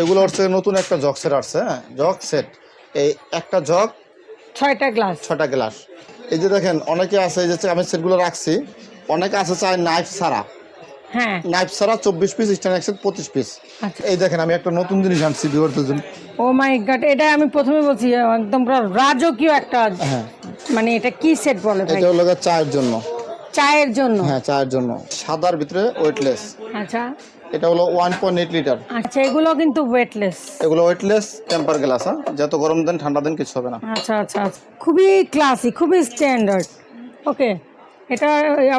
এগুলো হচ্ছে নতুন একটা জগ সেট আসছে হ্যাঁ? জগ সেট এই একটা জগ ছয়টা গ্লাস ছটা গ্লাস এই যে দেখেন অনেকে আছে এই যে আমি সেটগুলো রাখছি অনেকে আছে চায় নাইফ ছাড়া। হ্যাঁ। নাইফ ছাড়া চব্বিশ পিস স্ট্যান্ড পঁচিশ পিস আচ্ছা। এই দেখেন আমি একটা নতুন জিনিস আনছি বিবর্তের জন্য। ও মাই গড এটা আমি প্রথমে বলছি একদম পুরো রাজকীয় একটা হ্যাঁ। মানে এটা কি সেট বলে ভাই? এটা হলো চায়ের জন্য। চায়ের জন্য। হ্যাঁ চায়ের জন্য। সাদার ভিতরে ওয়েটলেস আচ্ছা। এটা হলো ওয়ান পয়েন্ট এইট লিটার আচ্ছা এগুলো কিন্তু ওয়েটলেস এগুলো ওয়েটলেস টেম্পার গ্লাস হ্যাঁ? যত গরম দেন ঠান্ডা দেন কিছু হবে না। আচ্ছা আচ্ছা আচ্ছা। খুবই ক্লাসি খুবই স্ট্যান্ডার্ড ওকে এটা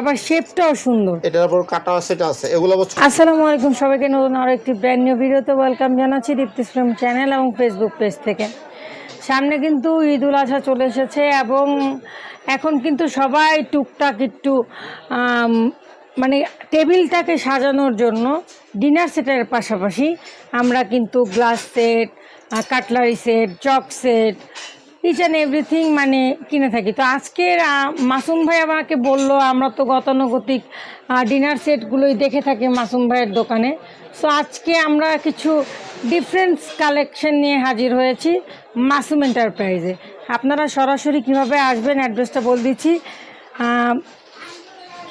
আবার শেপটাও সুন্দর। এটার উপর কাটা সেটা আছে এগুলো আসসালামু আলাইকুম সবাইকে নতুন আরও একটি ব্র্যান্ড নিউ ভিডিওতে ওয়েলকাম জানাচ্ছি দীপ্তি ফিল্ম চ্যানেল এবং ফেসবুক পেজ থেকে। সামনে কিন্তু ঈদ উল আজহা চলে এসেছে এবং এখন কিন্তু সবাই টুকটাক একটু মানে টেবিলটাকে সাজানোর জন্য ডিনার সেটের পাশাপাশি আমরা কিন্তু glass set cutlery set, chalk set each and everything মানে কিনে থাকি। তো আজকের মাসুম ভাই আমাকে বলল, আমরা তো গতানুগতিক ডিনার সেটগুলোই দেখে থাকি মাসুম ভাইয়ের দোকানে। সো আজকে আমরা কিছু ডিফারেন্স কালেকশন নিয়ে হাজির হয়েছি মাসুম এন্টারপ্রাইজে আপনারা সরাসরি কীভাবে আসবেন অ্যাড্রেসটা বল দিচ্ছি।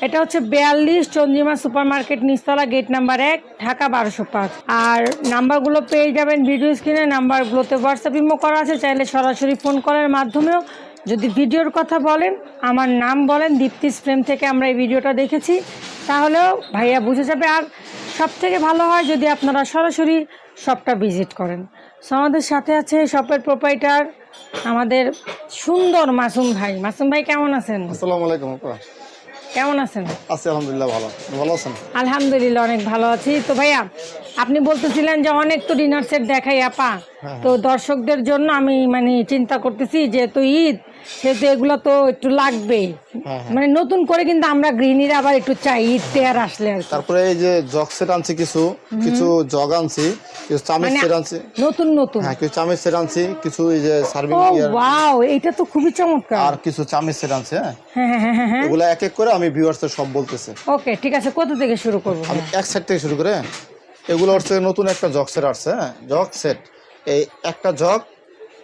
এটা হচ্ছে বিয়াল্লিশ চন্দ্রিমা সুপার মার্কেট নিচতলা গেট নাম্বার এক, ঢাকা বারোশো পাঁচ। আর নাম্বারগুলো পেয়ে যাবেন ভিডিও স্ক্রিনে, নাম্বারগুলোতে হোয়াটসঅ্যাপ ইমো করা আছে, চাইলে সরাসরি ফোন কলের মাধ্যমেও। যদি ভিডিওর কথা বলেন, আমার নাম বলেন দীপ্তিস ফ্রেম থেকে আমরা এই ভিডিওটা দেখেছি, তাহলেও ভাইয়া বুঝে যাবে। আর সব থেকে ভালো হয় যদি আপনারা সরাসরি শপটা ভিজিট করেন। সো আমাদের সাথে আছে শপের প্রোপাইটার আমাদের সুন্দর মাসুম ভাই। মাসুম ভাই কেমন আছেন? আসসালামু আলাইকুম কেমন আছেন? আছি আলহামদুলিল্লাহ ভালো। ভালো আছেন? আলহামদুলিল্লাহ অনেক ভালো আছি। তো ভাইয়া আপনি বলতেছিলেন যে অনেক তো ডিনার সেট দেখাই আপা। তো দর্শকদের জন্য আমি মানে চিন্তা করতেছি যে যেহেতু ঈদ সেহেতু এগুলো তো একটু লাগবেই হ্যাঁ, মানে নতুন করে কিন্তু আমরা গৃহিণীরা আবার একটু চাই ঈদ আসলে আর তারপরে এই যে জগ সেট আনছি কিছু কিছু জগ আনছি কিছু চামিচ মানে সেট আনছি। নতুন নতুন। হ্যাঁ কিছু চামিচ সেট আনছি কিছু এই যে সার্ভিং ও ওয়াও এটা তো খুবই চমৎকার। আর কিছু চামিচ সেট আনছি হ্যাঁ। হ্যাঁ হ্যাঁ হ্যাঁ হ্যাঁ এগুলো এক এক করে আমি ভিউয়ার্সের সব বলতেছি। ওকে ঠিক আছে কোথা থেকে শুরু করব? আমি এক সাইড থেকে শুরু করে এগুলো হচ্ছে নতুন একটা জগ সেট আসছে হ্যাঁ। জগ সেট এই একটা জগ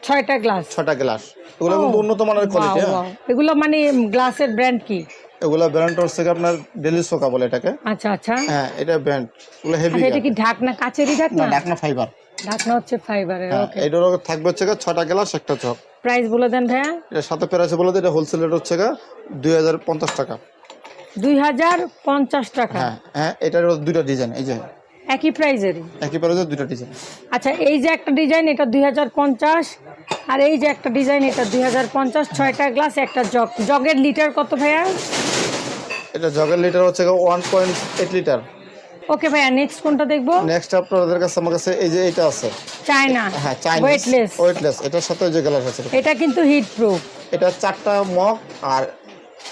ছয়টা গ্লাস। ছটা গ্লাস। এগুলো কিন্তু উন্নত মানের কোয়ালিটি হ্যাঁ। এগুলো মানে গ্লাসের ব্র্যান্ড কি? এগুলো ব্র্যান্ড হচ্ছে আপনার ডেলি সোকা বলে এটাকে। আচ্ছা আচ্ছা। হ্যাঁ এটা ব্র্যান্ড এগুলো হেভি আচ্ছা এটা কি ঢাকনা কাচেরই না ঢাকনা ডাকনা ফাইবার ঢাকনা হচ্ছে ফাইবারের হ্যাঁ ওকে এটার থাকবে হচ্ছে ছটা গ্লাস একটা জগ প্রাইস বলে দেন ভাইয়া। এটার সাথে প্রাইস বলে দিই, এটা হোলসেল রেট হচ্ছে দুই হাজার পঞ্চাশ টাকা। দুই হাজার পঞ্চাশ টাকা? হ্যাঁ হ্যাঁ এটার দুইটা ডিজাইন এই যে। একই প্রাইজেরই একই প্রাইসে দুইটা ডিজাইন আচ্ছা এই যে একটা ডিজাইন এটা দুই হাজার পঞ্চাশ আর এই যে একটা ডিজাইন এটা দুই হাজার পঞ্চাশ ছয়টা গ্লাস একটা জগ জগের লিটার কত ভাইয়া? এটা জগের লিটার হচ্ছে one point eight litre okay ভাইয়া নেক্সট কোনটা দেখব? নেক্সট আপনাদের কাছে আমার কাছে এই যে এটা আছে। চায়না হ্যাঁ চাইনিজ ওয়েটলেস ওয়েটলেস এটার সাথে যে গ্লাস আছে। এটা কিন্তু হিট প্রুফ এটা চারটা মগ আর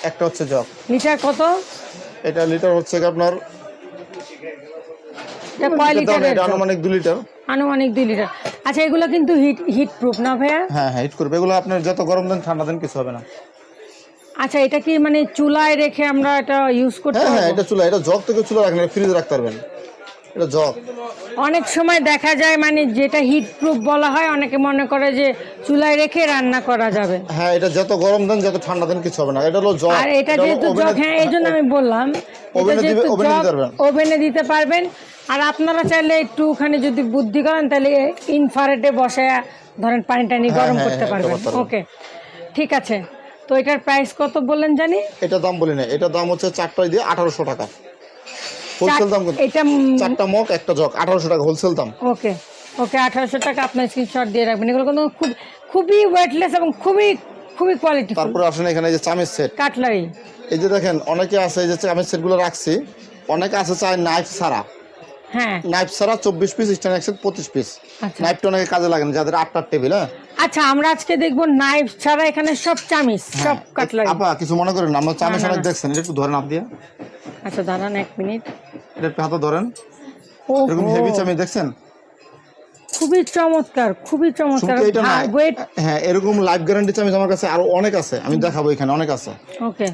একটা হচ্ছে জগ লিটার কত? এটা লিটার হচ্ছে আপনার এটা কয় এটা এটা আনুমানিক দু লিটার। আনুমানিক দুই লিটার। আচ্ছা এগুলো কিন্তু হিট হিট প্রুফ না ভাইয়া? হ্যাঁ হ্যাঁ হিট করবে এগুলো আপনার যত গরম দেন ঠান্ডা দেন কিছু হবে না। আচ্ছা এটা কি মানে চুলায় রেখে আমরা এটা ইউজ করতে হ্যাঁ হ্যাঁ এটা চুলা এটা জগ থেকে চুলা রাখেন ফ্রিজে রাখতে পারবেন। এটা জগ। অনেক সময় দেখা যায় মানে যেটা হিট প্রুফ বলা হয় অনেকে মনে করে যে চুলায় রেখে রান্না করা যাবে। হ্যাঁ এটা যত গরম দেন যত ঠান্ডা দেন কিছু হবে না। এটা হলো জগ। আর এটা যেহেতু জগ হ্যাঁ এই জন্য আমি বললাম এটা ওভেনে যেহেতু দিতে পারবেন। ওভেনে দিতে পারবেন আর আপনারা চাইলে একটুখানি যদি বুদ্ধি করেন তাহলে ইনফারেটে বসে ধরেন পানি টানি গরম হ্যাঁ, করতে হ্যাঁ, পারবেন। ওকে ঠিক আছে। তো এটার প্রাইস কত বললেন জানি? এটা দাম বলি না এটা দাম হচ্ছে চারটায় দিয়ে আঠারোশো টাকা। হোলসেল দাম? এটা চারটা মগ একটা জগ আঠারোশো টাকা হোলসেল দাম। ওকে ওকে আঠারোশো টাকা আপনার স্ক্রিনশট দিয়ে রাখবেন। এগুলো কিন্তু খুব খুবই ওয়েটলেস এবং খুবই খুবই কোয়ালিটি তারপরে আসেন এখানে এই যে চামের সেট কাটলারি এই যে দেখেন অনেকে আছে এই যে চামের সেটগুলো রাখছি। অনেকে আছে চায় নাইফ ছাড়া। হ্যাঁ। নাইফ ছাড়া চব্বিশ পিস স্ট্যান্ড একশো পঁচিশ পিস আচ্ছা। নাইফটা অনেকে কাজে লাগে না যাদের আটটার টেবিল হ্যাঁ? আচ্ছা আমরা আজকে দেখব নাইফ ছাড়া এখানে সব চামিচ সব কাটলারি আপা কিছু মনে করেন আমরা চামিচ অনেক দেখছেন এটা একটু ধরেন আপ দিয়ে। আচ্ছা দাঁড়ান এক মিনিট। এটা একটু হাতে ধরেন। এরকম হেভি চামিচ দেখছেন? খুবই চমৎকার খুবই চমৎকার। ওয়েট হ্যাঁ এরকম লাইফ গ্যারান্টি চামিচ আমার কাছে আরও অনেক আছে আমি দেখাবো এখানে অনেক আছে। ওকে।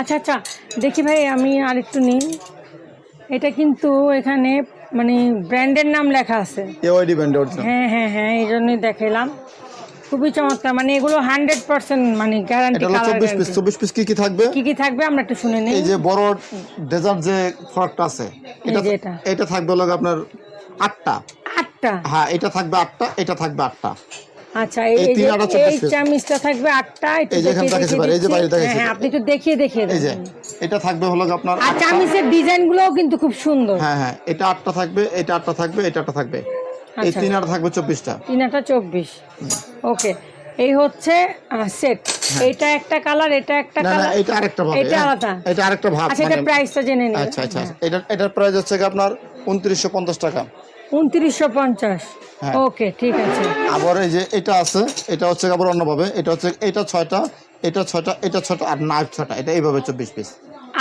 আচ্ছা আচ্ছা দেখি ভাই আমি আর একটু নিই। এটা কিন্তু এখানে মানে ব্র্যান্ডের নাম লেখা আছে। এওয়াইডি ব্র্যান্ড হ্যাঁ হ্যাঁ হ্যাঁ এই জন্যই দেখাইলাম। খুবই চমৎকার মানে এগুলো হান্ড্রেড পার্সেন্ট মানে গ্যারান্টি কালার চব্বিশ পিস চব্বিশ পিস কি কি থাকবে? কি কি থাকবে আমরা একটু শুনে নিই। এই যে বড় ডেজার্ট যে ফ্রকটা আছে এটা এটা। থাকবে হলো আপনার আটটা। আটটা? হ্যাঁ এটা থাকবে আটটা এটা থাকবে আটটা। আচ্ছা এই যে এই। চামিচটা থাকবে আটটা এই যে এখানে দেখাতে পারে, এই যে বাইরে। দেখাচ্ছি। হ্যাঁ আপনি একটু দেখিয়ে দেখিয়ে দেন। এটা থাকবে হলো আপনার আর চামিচের ডিজাইন গুলোও কিন্তু খুব সুন্দর। হ্যাঁ হ্যাঁ এটা আটটা থাকবে এটা আটটা থাকবে এটা আটটা থাকবে। এই আচ্ছা। তিন আটটা থাকবে চব্বিশটা। তিন আটা চব্বিশ। ওকে এই হচ্ছে সেট এইটা একটা কালার এটা একটা হ্যাঁ। না কালার এটা আরেকটা ভাব এটা আলাদা। এটা আরেকটা ভাব আচ্ছা এটা মানে- প্রাইসটা জেনে নিন। আচ্ছা আচ্ছা আচ্ছা। এটা এটার প্রাইস হচ্ছে আপনার উনত্রিশশো পঞ্চাশ টাকা। উনত্রিশশো পঞ্চাশ। হ্যাঁ। ওকে ঠিক আছে। আবার এই যে এটা আছে এটা হচ্ছে আবার অন্যভাবে। এটা হচ্ছে এটা ছয়টা এটা ছয়টা এটা ছয়টা আর নাইফ ছয়টা। এটা এইভাবে চব্বিশ পিস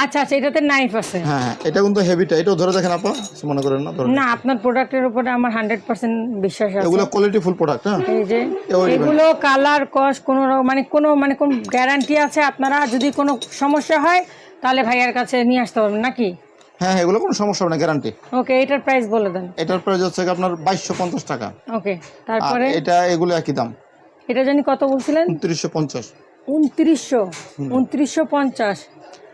আচ্ছা আচ্ছা এটাতে নাইফ আছে। হ্যাঁ হ্যাঁ এটা কিন্তু হেভিটা এটাও ধরে দেখেন আপা মনে করেন না না আপনার প্রোডাক্টের উপরে আমার হান্ড্রেড পার্সেন্ট বিশ্বাস আছে। এগুলো কোয়ালিটি ফুল প্রোডাক্ট হ্যাঁ? এই যে এগুলো। কালার কস কোনো মানে কোনো মানে কোন গ্যারান্টি আছে আপনারা? যদি কোনো সমস্যা হয় তাহলে ভাইয়ার কাছে নিয়ে আসতে পারবেন নাকি? হ্যাঁ হ্যাঁ, এগুলো কোনো সমস্যা হবে না গ্যারান্টি ওকে এটার প্রাইস বলে দেন। এটার প্রাইস হচ্ছে আপনার বাইশশো পঞ্চাশ টাকা। ওকে তারপরে? এটা এগুলো একই দাম। এটা জানি কত বলছিলেন? উনত্রিশশো পঞ্চাশ। উনত্রিশশো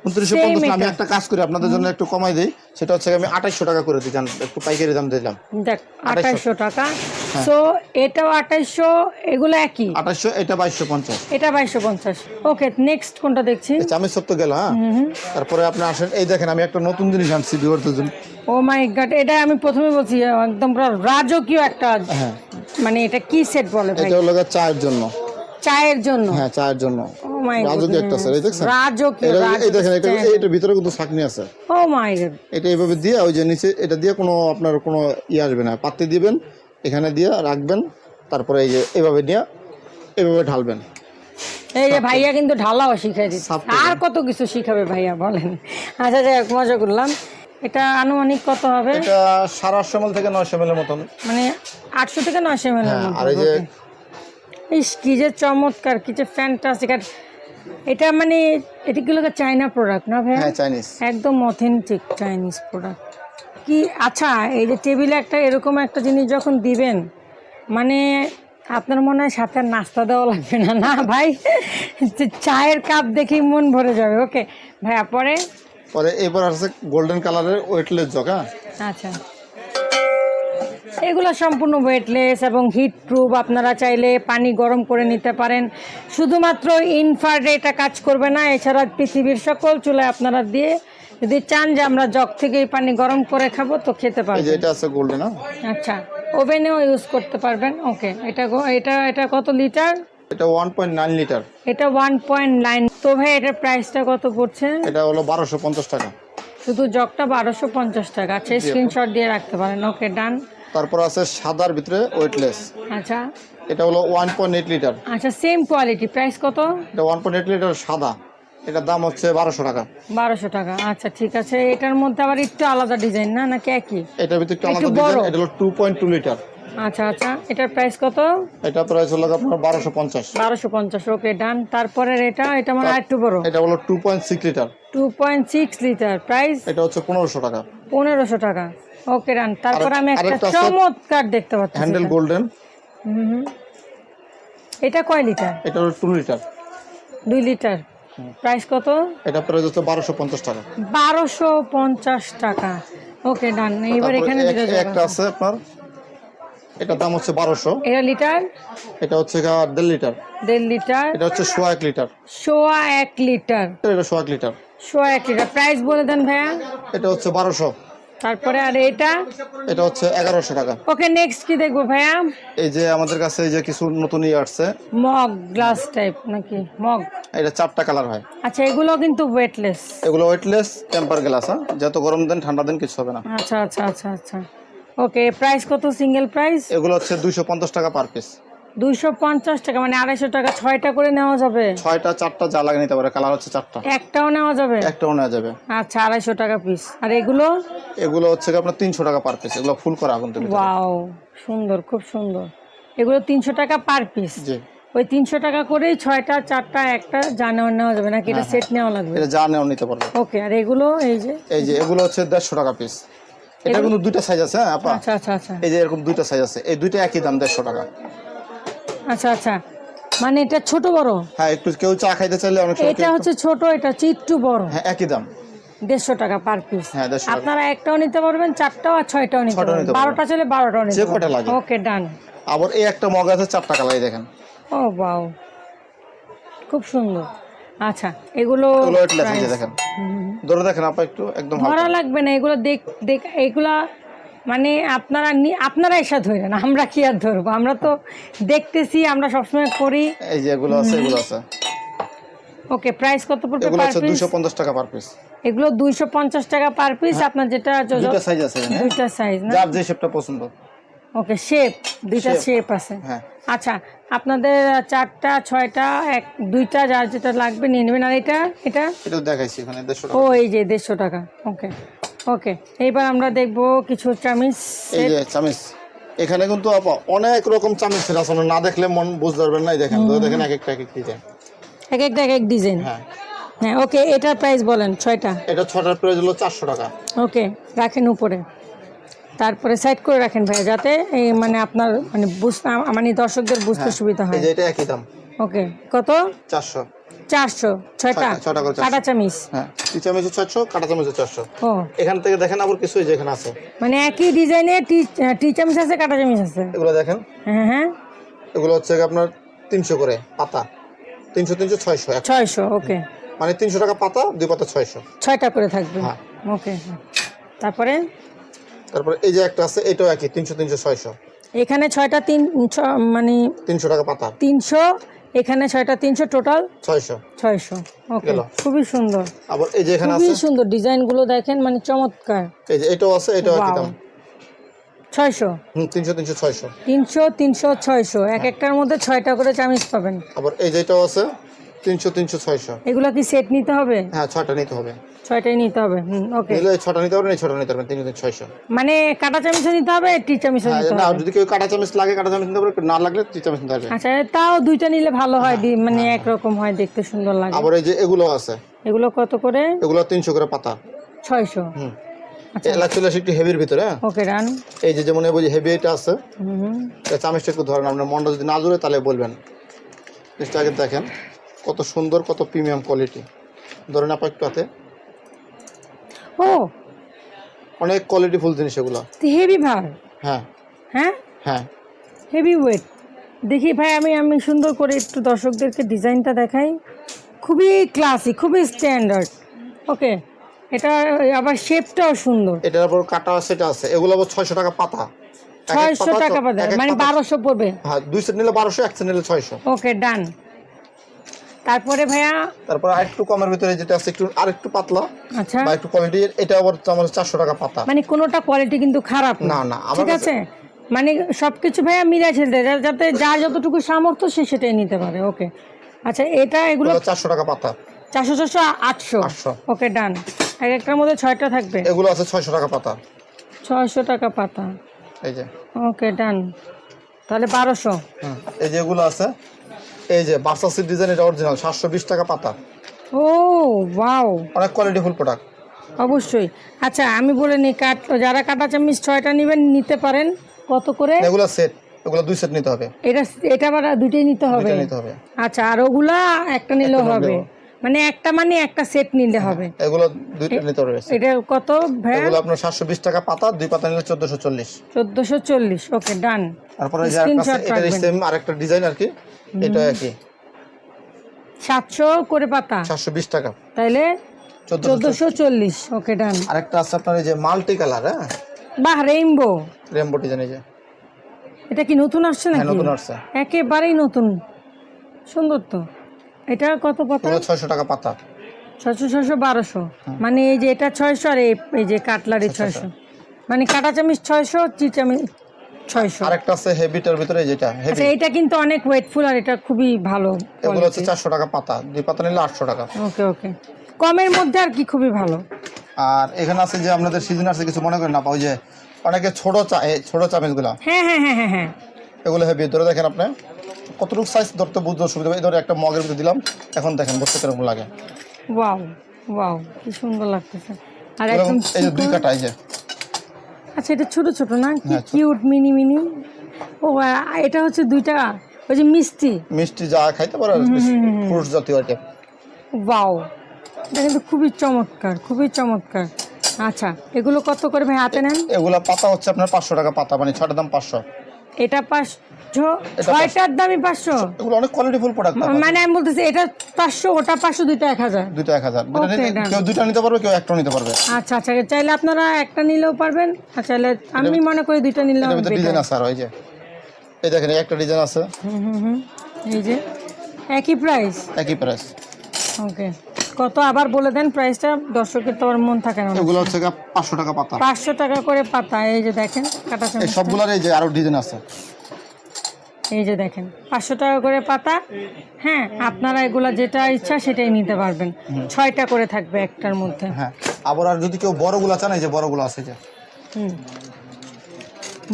উনত্রিশশো পঞ্চাশ আমি একটা কাজ করি আপনাদের জন্য একটু কমাই দিই। সেটা হচ্ছে আমি আঠাইশশো টাকা করে জান একটু পাইকারি দাম দিলাম। দেখ আঠাইশশো। টাকা। হ্যাঁ। সো এটাও আঠাইশশো এগুলো একই? আঠাইশশো এটা বাইশশো পঞ্চাশ। এটা বাইশশো পঞ্চাশ। ওকে নেক্সট কোনটা দেখছি? আমি সত্য গেল হ্যাঁ? তারপরে আপনি আসেন এই দেখেন আমি একটা নতুন জিনিস আনছি বিবর্তের জন্য। ও মাই গড এটা আমি প্রথমে বলছি একদম পুরো রাজকীয় একটা হ্যাঁ। মানে এটা কি সেট বলে ভাই? এটা হলো চায়ের জন্য। চায়ের জন্য। হ্যাঁ চায়ের জন্য। রাজকীয় একটা আছে এই দেখছেন? রাজকীয় এই দেখেন এটা এটার ভিতরে কিন্তু ছাকনি আছে। ও মাই গড এটা এইভাবে দিয়ে ওই যে নিচে এটা দিয়ে কোনো আপনার কোনো ইয়ে আসবে না। পাত্রে দিবেন এখানে দিয়ে রাখবেন তারপরে এই যে এভাবে দিয়ে এভাবে ঢালবেন। এই যে ভাইয়া কিন্তু ঢালাও শিখাই দিচ্ছে। আর কত কিছু শিখাবে ভাইয়া বলেন? আচ্ছা যাই হোক, মজা করলাম। এটা আনুমানিক কত হবে? এটা সাড়ে আটশো এমএল থেকে নয়শো এমএল মতন। মানে আটশো থেকে নয়শো এম হ্যাঁ আর এই যে ইস কি যে চমৎকার কি যে ফ্যান্টাস্টিক আর এটা মানে এটা কি চাইনা প্রোডাক্ট না ভাইয়া? হ্যাঁ চাইনিজ একদম অথেন্টিক চাইনিজ প্রোডাক্ট কি আচ্ছা এই যে টেবিলে একটা এরকম একটা জিনিস যখন দিবেন মানে আপনার মনে হয় সাথে নাস্তা দেওয়া লাগবে না না ভাই? চায়ের কাপ দেখেই মন ভরে যাবে ওকে ভাইয়া পরে? পরে এবার আছে গোল্ডেন কালারের ওয়েটলেস জগ আচ্ছা। এগুলো সম্পূর্ণ ওয়েটলেস এবং হিট প্রুফ আপনারা চাইলে পানি গরম করে নিতে পারেন। শুধুমাত্র ইনফ্রারেড এটা কাজ করবে না এছাড়া পৃথিবীর সকল চুলায় আপনারা দিয়ে যদি চান যে আমরা জগ থেকে পানি গরম করে খাব তো খেতে পারবেন। এটা আছে গোল্ডেন হ্যাঁ? আচ্ছা ওভেনেও ইউজ করতে পারবেন। ওকে এটা এটা এটা কত লিটার এটা লিটার এটা ওয়ান পয়েন্ট নাইন তো ভাই এটার প্রাইসটা কত পড়ছে? এটা হলো টাকা। শুধু জগটা বারোশো পঞ্চাশ টাকা। আচ্ছা স্ক্রিনশট দিয়ে রাখতে পারেন। ওকে ডান তারপর আছে সাদার ভিতরে ওয়েটলেস আচ্ছা। এটা হলো ওয়ান পয়েন্ট এইট লিটার আচ্ছা সেম কোয়ালিটি প্রাইস কত? এটা ওয়ান পয়েন্ট এইট লিটার সাদা। এটার দাম হচ্ছে বারোশো টাকা। বারোশো টাকা আচ্ছা ঠিক আছে। এটার মধ্যে আবার একটু আলাদা ডিজাইন না নাকি একই? এটার ভিতরে একটু আলাদা ডিজাইন এটা হলো টু পয়েন্ট টু লিটার আচ্ছা আচ্ছা এটার প্রাইস কত? এটা প্রাইস হলো আপনার বারোশো পঞ্চাশ। বারোশো পঞ্চাশ ওকে ডান তারপরে এটা এটা মানে আর একটু বড়। এটা হলো two point six litre two point six litre price এটা হচ্ছে পনেরোশো টাকা। পনেরোশো টাকা। ওকে ডান তারপর আমি একটা চমৎকার দেখতে পাচ্ছি হ্যান্ডেল গোল্ডেন হুম। এটা কয় লিটার? এটা হলো টু লিটার। দুই লিটার। প্রাইস কত? এটা প্রাইস হচ্ছে বারোশো পঞ্চাশ টাকা। বারোশো পঞ্চাশ টাকা। ওকে ডান। এবার এখানে একটা আছে আপনার। এটার দাম হচ্ছে বারোশো। এটা লিটার? এটা হচ্ছে গা দেড় লিটার। দেড় লিটার। এটা হচ্ছে সোয়া এক লিটার। সোয়া এক লিটার। এটা সোয়া এক লিটার। সোয়া এক লিটার। প্রাইস বলে দেন ভাইয়া। এটা হচ্ছে বারোশো। তারপরে আর এটা? এটা হচ্ছে এগারোশো টাকা। ওকে নেক্সট কি দেখব ভাইয়া? এই যে আমাদের কাছে এই যে কিছু নতুন ইয়ে আসছে। মগ গ্লাস টাইপ নাকি? মগ। এটা চারটা কালার হয়। আচ্ছা এগুলো কিন্তু ওয়েটলেস এগুলো ওয়েটলেস টেম্পার গ্লাস হ্যাঁ? যত গরম দেন ঠান্ডা দেন কিছু হবে না। আচ্ছা আচ্ছা আচ্ছা আচ্ছা। ওকে প্রাইস কত? সিঙ্গেল প্রাইস এগুলো হচ্ছে দুইশো পঞ্চাশ টাকা পার পিস দুইশো পঞ্চাশ টাকা মানে আড়াইশো টাকা ছয়টা করে নেওয়া যাবে। ছয়টা চারটা যা লাগে নিতে পারে কালার হচ্ছে চারটা। একটাও নেওয়া যাবে? একটাও নেওয়া যাবে। আচ্ছা আড়াইশো টাকা পিস আর এগুলো? এগুলো হচ্ছে আপনার তিনশো টাকা পার পিস এগুলো ফুল করা আগুন থেকে ওয়াও সুন্দর খুব সুন্দর। এগুলো তিনশো টাকা পার পিস জি। ওই তিনশো টাকা করেই ছয়টা চারটা একটা যা নেওয়া নেওয়া যাবে নাকি এটা সেট নেওয়া লাগবে? এটা যা নেওয়া নিতে পারবে। ওকে আর এগুলো এই যে? এই যে এগুলো হচ্ছে দেড়শো টাকা পিস এটা কিন্তু দুইটা সাইজ আছে হ্যাঁ আপা? আচ্ছা আচ্ছা আচ্ছা। এই যে এরকম দুইটা সাইজ আছে এই দুইটা একই দাম দেড়শো টাকা। আচ্ছা আচ্ছা। মানে এটা ছোট বড়? হ্যাঁ একটু কেউ চা খাইতে চাইলে অনেক এটা হচ্ছে ছোট এটা হচ্ছে একটু বড়। হ্যাঁ একই দাম। দেড়শো টাকা পার পিস হ্যাঁ আপনারা একটাও নিতে পারবেন চারটাও আর ছয়টাও নিতে পারবেন। বারোটা চলে বারোটাও নিতে লাগে। ওকে ডান আবার এই একটা মগ আছে চারটা কালাই দেখেন। ও বাও খুব সুন্দর। আচ্ছা এগুলো। দেখেন। ধরে দেখেন আপা একটু একদম। ধরা লাগবে না এগুলো দেখ দেখ এগুলা মানে আপনারা আপনারা এসে ধরেন আমরা কি আর ধরবো? আমরা তো দেখতেছি আমরা সবসময় করি। এই যে এগুলো আছে এগুলো আছে। ওকে প্রাইস কত পড়বে এগুলো পার হচ্ছে পিস দুইশো পঞ্চাশ টাকা পার পিস এগুলো দুইশো পঞ্চাশ টাকা পার পিস আপনার যেটা দুইটা সাইজ আছে দুইটা সাইজ না? যার যে শেপটা পছন্দ। ওকে শেপ দুইটা। শেপ আছে। হ্যাঁ। আচ্ছা আপনাদের চারটা ছয়টা এক দুইটা যার যেটা লাগবে নিয়ে নেবেন। আর এটা এটা? এটা দেখাইছি এখানে দেড়শো ও এই যে দেড়শো টাকা ওকে। ওকে এইবার আমরা দেখব কিছু চামিচ এই যে চামিচ। এখানে কিন্তু আপা অনেক রকম চামিচ আছে না দেখলে মন বুঝতে পারবেন না দেখেন দেখেন এক একটা এক এক ডিজাইন এক একটা এক এক ডিজাইন হ্যাঁ। হ্যাঁ ওকে এটার প্রাইস বলেন ছয়টা। এটা ছটার প্রাইস হলো চারশো টাকা। ওকে রাখেন উপরে। তারপরে সাইড করে রাখেন ভাই যাতে এই মানে আপনার মানে বুঝতে মানে দর্শকদের বুঝতে সুবিধা হয়। যে এটা একই দাম। ওকে কত? চারশো। চারশো ছয়টা। ছয়টা করে কাটা চামিচ। হ্যাঁ টি চামিচের চারশো কাটা চামিচের চারশো। ও। এখান থেকে দেখেন আবার কিছু এই যে এখানে আছে। মানে একই ডিজাইনে টি টি চামিচ আছে কাটা চামিচ আছে। এগুলো দেখেন। হ্যাঁ হ্যাঁ। এগুলো হচ্ছে আপনার তিনশো করে পাতা। তিনশো তিনশো ছয়শো ছয়শো ওকে। মানে তিনশো টাকা পাতা দুই পাতা ছয়শো। ছয়টা করে থাকবে। হ্যাঁ। ওকে। তারপরে? তারপরে এই যে একটা আছে এটাও একই তিনশো তিনশো ছয়শো। এখানে ছয়টা তিন মানে তিনশো টাকা পাতা। তিনশো এখানে ছয়টা তিনশো টোটাল ছয়শো। ছয়শো ওকে খুবই সুন্দর। আবার এই যে এখানে খুবই সুন্দর ডিজাইনগুলো দেখেন মানে চমৎকার। এই যে এটাও আছে এটাও একই দাম। ছয়শো? তিনশো তিনশো ছয়শো। তিনশো তিনশো ছয়শো। এক একটার মধ্যে ছয়টা করে চামিচ পাবেন। আবার এই যে এটাও আছে? তিনশো তিনশো ছয়শো। এগুলো কি সেট নিতে হবে? হ্যাঁ ছয়টা নিতে হবে। ছয়টাই নিতে হবে। হুম ওকে নিলে ছটা নিতে পারবেন ছটা নিতে পারবেন মানে কাটা চামিচও নিতে হবে টি চামিচও হ্যাঁ নিতে না যদি কেউ কাটা চামচ লাগে কাটা চামচ নিতে পারবে না লাগলে টি চামচ নিতে পারবে। আচ্ছা তাও দুইটা নিলে ভালো হয় মানে একরকম হয় দেখতে সুন্দর লাগে। আবার এই যে এগুলো আছে এগুলো কত করে? এগুলো তিনশো করে পাতা। ছয়শো। হুম। আচ্ছা। এলাচ চলে একটু হেভির ভিতরে হ্যাঁ? ওকে রান এই যে যেমন হেভি এটা আছে হুম চামচটা একটু ধরেন আপনার মনটা যদি না জুড়ে তাহলে বলবেন। জিনিসটা আগে দেখেন। কত সুন্দর কত প্রিমিয়াম কোয়ালিটি ধরেন আপা একটু হাতে। ও। অনেক কোয়ালিটি ফুল জিনিস এগুলো। হেভি ভার? হ্যাঁ। হ্যাঁ? হ্যাঁ। হেভি ওয়েট দেখি ভাই আমি আমি সুন্দর করে একটু দর্শকদেরকে ডিজাইনটা দেখাই। খুবই ক্লাসি খুবই স্ট্যান্ডার্ড ওকে এটা আবার শেপটাও সুন্দর। এটার উপর কাটা সেটা আছে। এগুলো আবার ছয়শো টাকা পাতা। ছয়শো পাতা টাকা এক মানে পাতা- বারোশো পড়বে। হ্যাঁ দুই সেট নিলে বারোশো এক সেট নিলে ছয়শো। ওকে ডান তারপরে ভাইয়া? তারপর আরেকটু কমের ভিতরে যেটা আছে একটু আরেকটু পাতলা আচ্ছা। বা একটু কোয়ালিটি এটা আবার আমার চারশো টাকা পাতা। মানে কোনোটা কোয়ালিটি কিন্তু খারাপ না। না ঠিক আছে? মানে সবকিছু ভাইয়া মিলাই ছেড়ে দেয় যাতে যার যতটুকু সামর্থ্য সে সেটাই নিতে পারে ওকে। আচ্ছা এটা এগুলো চারশো টাকা পাতা। চারশো চারশো আটশো। আটশো। ওকে ডান। এক একটার মধ্যে ছয়টা থাকবে? এগুলো আছে ছয়শো টাকা পাতা। ছয়শো টাকা পাতা। এই যে। ওকে ডান। তাহলে বারোশো। হুম, এই যে এগুলো আছে এই যে বার্সাসির ডিজাইন এটা অরিজিনাল সাতশো বিশ টাকা পাতা। ও ওয়াও। অনেক কোয়ালিটি ফুল প্রোডাক্ট অবশ্যই। আচ্ছা আমি বলে নিই কাট যারা কাটা চামিচ ছয়টা নেবেন নিতে পারেন। কত করে? এগুলো সেট এগুলো দুই সেট নিতে হবে। এটা এটা আবার দুইটাই নিতে হবে? নিতে হবে। আচ্ছা আর ওগুলা একটা নিলেও হবে। মানে একটা মানে একটা সেট নিলে হবে। এগুলো দুইটা নিতে হবে এটা কত ভাইয়া? এগুলো আপনার সাতশো বিশ টাকা পাতা দুই পাতা নিলে চোদ্দশো চল্লিশ। চোদ্দোশো চল্লিশ ওকে ডান তারপরে যে আরেকটা এটা সেম আরেকটা ডিজাইন আর কি। এটা একই। সাতশো করে পাতা। সাতশো বিশ টাকা। তাইলে চোদ্দশো চোদ্দোশো চল্লিশ। ওকে ডান। আরেকটা আছে আপনার এই যে মাল্টি কালার হ্যাঁ? বাহ রেইনবো। রেমবো ডিজাইন এই যে। এটা কি নতুন আসছে হ্যাঁ নাকি? নতুন আসছে। একেবারেই নতুন। সুন্দর তো। এটা কত পাতা? এগুলো ছয়শো টাকা পাতা। ছয়শো ছয়শো বারোশো। মানে এই যে এটা ছয়শো আর এই- এই যে কাটলারি ছয়শো মানে কাটা চামিচ ছয়শো চি চামিচ ছয়শো। আরেকটা আছে হেভিটার ভিতরে যেটা হেভি। আচ্ছা এটা কিন্তু অনেক ওয়েটফুল আর এটা খুবই ভালো এগুলো হচ্ছে চারশো টাকা পাতা দুই পাতা নিলে আটশো টাকা। ওকে ওকে। কমের মধ্যে আর কি খুবই ভালো। আর এখানে আছে যে আপনাদের সিজন আছে কিছু মনে করেন না ওই যে অনেকে ছোট চা ছোট চামিচগুলো। হ্যাঁ হ্যাঁ হ্যাঁ হ্যাঁ হ্যাঁ। এগুলো হেভি। ধরে দেখেন আপনি কতটুকু সাইজ ধরতে বুঝতে সুবিধা এই ধরে একটা মগের ভিতরে দিলাম এখন দেখেন বুঝতে কীরকম লাগে। ওয়াও ওয়াও কি সুন্দর লাগতেছে। আর একদম এই যে দুই কাটা এই যে। আচ্ছা এটা ছোট ছোট না? কি হ্যাঁ, কিউট মিনি মিনি? ও এটা হচ্ছে দুইটা ওই যে মিষ্টি। মিষ্টি যা খাইতে পারো ফ্রুট জাতীয় আইটেম ওয়াও এটা কিন্তু খুবই চমৎকার খুবই চমৎকার। আচ্ছা এগুলো কত করে ভাই হাতে নেন? এগুলো পাতা হচ্ছে আপনার পাঁচশো টাকা পাতা মানে ছটা দাম পাঁচশো। এটা পাঁচশো ছয়টার দামই পাঁচশো। এগুলো অনেক কোয়ালিটিফুল প্রোডাক্ট মানে আমি বলতেছি এটা পাঁচশো ওটা পাঁচশো দুইটা এক হাজার। দুইটা এক হাজার। কেউ দুইটা নিতে পারবে কেউ একটা নিতে পারবে। আচ্ছা আচ্ছা চাইলে আপনারা একটা নিলেও পারবেন আর চাইলে আমি মনে করি দুইটা better। ডিজাইন আছে আর ওই যে। এই দেখেন একটা ডিজাইন আছে। হুম হুম হুম। এই যে একই প্রাইস একই প্রাইস ওকে কত? আবার বলে দেন প্রাইসটা দর্শকের তো আর মন থাকে না। এগুলো হচ্ছে গিয়ে পাঁচশো টাকা পাতা। পাঁচশো টাকা করে পাতা। এই যে দেখেন কাটা এই সবগুলার এই যে আরও ডিজাইন আছে। এই যে দেখেন পাঁচশো টাকা করে পাতা। হ্যাঁ আপনারা এগুলা যেটা ইচ্ছা সেটাই নিতে পারবেন। ছয়টা করে থাকবে একটার মধ্যে। হ্যাঁ আবার আর যদি কেউ বড়গুলা চান এই যে বড়গুলো আছে যে। হুম।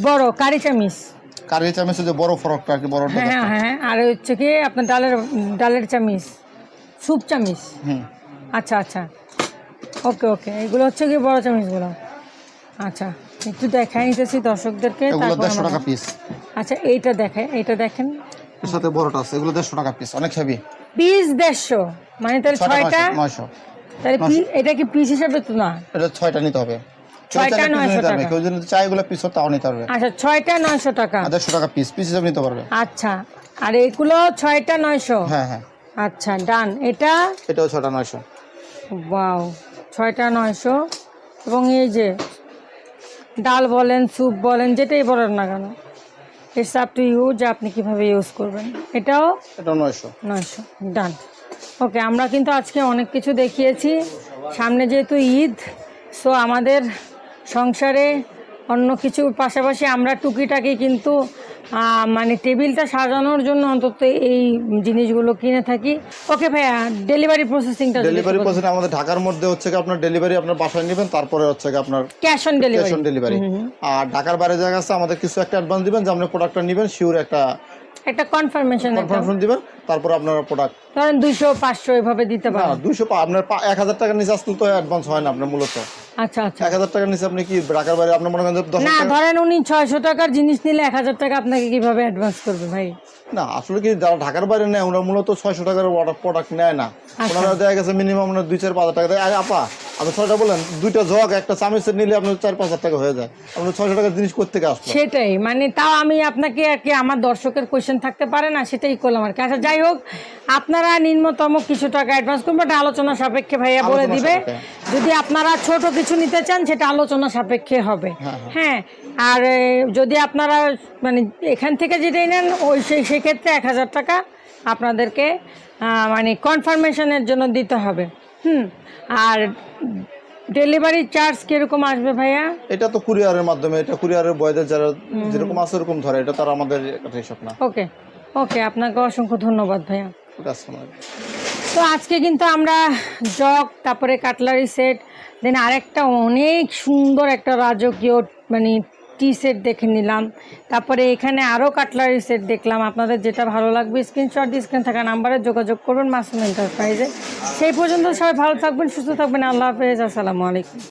বড় কারি চামিচ। কারি চামচে যে বড় ফরকটা আর কি বড় হ্যাঁ হ্যাঁ আর হচ্ছে কি আপনার ডালের ডালের চামিচ। স্যুপ চামিচ? হুম। আচ্ছা আচ্ছা। ওকে ওকে। এগুলো হচ্ছে কি বড় চামিচগুলো। আচ্ছা একটু দেখাই নিতেছি দর্শকদেরকে দেড়শো টাকা পিস আচ্ছা এইটা দেখাই এইটা দেখেন। এর সাথে বড়টা আছে এগুলো দেড়শো টাকা পিস অনেক হেভি পিস দেড়শো। মানে তাহলে ছয়টা নয়শো তাহলে এটা কি পিস হিসাবে তো না? এটা ছয়টা নিতে হবে। কেউ ছয়টা নয়শো টাকা। কেউ যদি চায় এগুলো পিস তাও নিতে পারবে। আচ্ছা ছয়টা নয়শো টাকা। আর দেড়শো টাকা পিস পিস হিসাবে নিতে পারবে। আচ্ছা আর এগুলো ছয়টা নয়শো? হ্যাঁ হ্যাঁ। আচ্ছা ডান। এটা? এটাও ছটা নয়শো। ওয়াও ছয়টা নয়শো। এবং এই যে ডাল বলেন স্যুপ বলেন যেটাই বলেন না কেন ইটস আপ টু ইউ যে আপনি কীভাবে ইউজ করবেন। এটাও? এটাও নয়শো। নয়শো ডান। ওকে আমরা কিন্তু আজকে অনেক কিছু দেখিয়েছি। সামনে যেহেতু ঈদ সো আমাদের সংসারে অন্য কিছুর পাশাপাশি আমরা টুকিটাকি কিন্তু মানে টেবিলটা সাজানোর জন্য অন্তত এই জিনিসগুলো কিনে থাকি। ওকে ভাইয়া ডেলিভারি প্রসেসিংটা ডেলিভারি প্রসেস আমাদের ঢাকার মধ্যে হচ্ছে আপনার ডেলিভারি আপনার বাসায় নেবেন তারপরে হচ্ছে আপনার cash on delivery cash on delivery আর ঢাকার বাইরে জায়গা আছে আমাদের কিছু একটা অ্যাডভান্স দিবেন যে আপনি প্রোডাক্টটা নেবেন শিওর একটা একটা কনফার্মেশন কনফার্মেশন দিবেন তারপর আপনার প্রোডাক্ট ধরেন দুইশো পাঁচশো এভাবে দিতে পারেন। দুইশো আপনার পা- এক হাজার টাকার নিচে আসলে তো অ্যাডভান্স হয় না আপনার মূলত। আচ্ছা আচ্ছা। এক হাজার টাকার নিচে আপনি কি ঢাকার বাইরে? আপনার মনে করেন না ধরেন উনি ছয়শো টাকার জিনিস নিলে এক হাজার টাকা আপনাকে কীভাবে অ্যাডভান্স করবে ভাই? না আসলে কি যারা ঢাকার বাইরে নেয় ওরা মূলত ছয়শো টাকার প্রোডাক্ট নেয় না। আচ্ছা। ওনারা গেছে মিনিমাম ওনার দুই চার পাঁচ হাজার টাকা। দেয় আপা আপনি ছয়টা বলেন দুইটা জগ একটা চামিচের নিলে আপনার চার পাঁচ টাকা হয়ে যায়। আপনার ছয়শো টাকার জিনিস করতে আসলো? সেটাই মানে তাও আমি আপনাকে আর কি আমার দর্শকের কোয়েশ্চেন থাকতে পারে না সেটাই করলাম আর কি। আচ্ছা যাই হোক আপনারা নিম্নতম কিছু টাকা অ্যাডভান্স করবেন আলোচনা সাপেক্ষে ভাইয়া বলে দিবে। যদি আপনারা ছোট কিছু নিতে চান সেটা আলোচনা সাপেক্ষে হবে। হ্যাঁ আর যদি আপনারা মানে এখান থেকে যেটাই নেন ওই সেই সেক্ষেত্রে এক হাজার টাকা আপনাদেরকে মানে কনফার্মেশনের জন্য দিতে হবে। হুম। আর ডেলিভারি চার্জ কীরকম আসবে ভাইয়া? এটা তো কুরিয়ারের মাধ্যমে এটা কুরিয়ারের বয়দের যারা যেরকম আছে ওরকম ধরে এটা তার আমাদের হিসাব না। ওকে ওকে আপনাকে অসংখ্য ধন্যবাদ ভাইয়া। তো আজকে কিন্তু আমরা জগ তারপরে কাটলারি সেট দেন আরেকটা অনেক সুন্দর একটা রাজকীয় মানে টি সেট দেখে নিলাম। তারপরে এখানে আরও কাটলারি সেট দেখলাম। আপনাদের যেটা ভালো লাগবে স্ক্রিনশট স্ক্রিন থাকা নাম্বারে যোগাযোগ করবেন মাসুম এন্টারপ্রাইজে সেই পর্যন্ত সবাই ভালো থাকবেন, সুস্থ থাকবেন। আল্লাহ হাফেজ। আসসালামু আলাইকুম।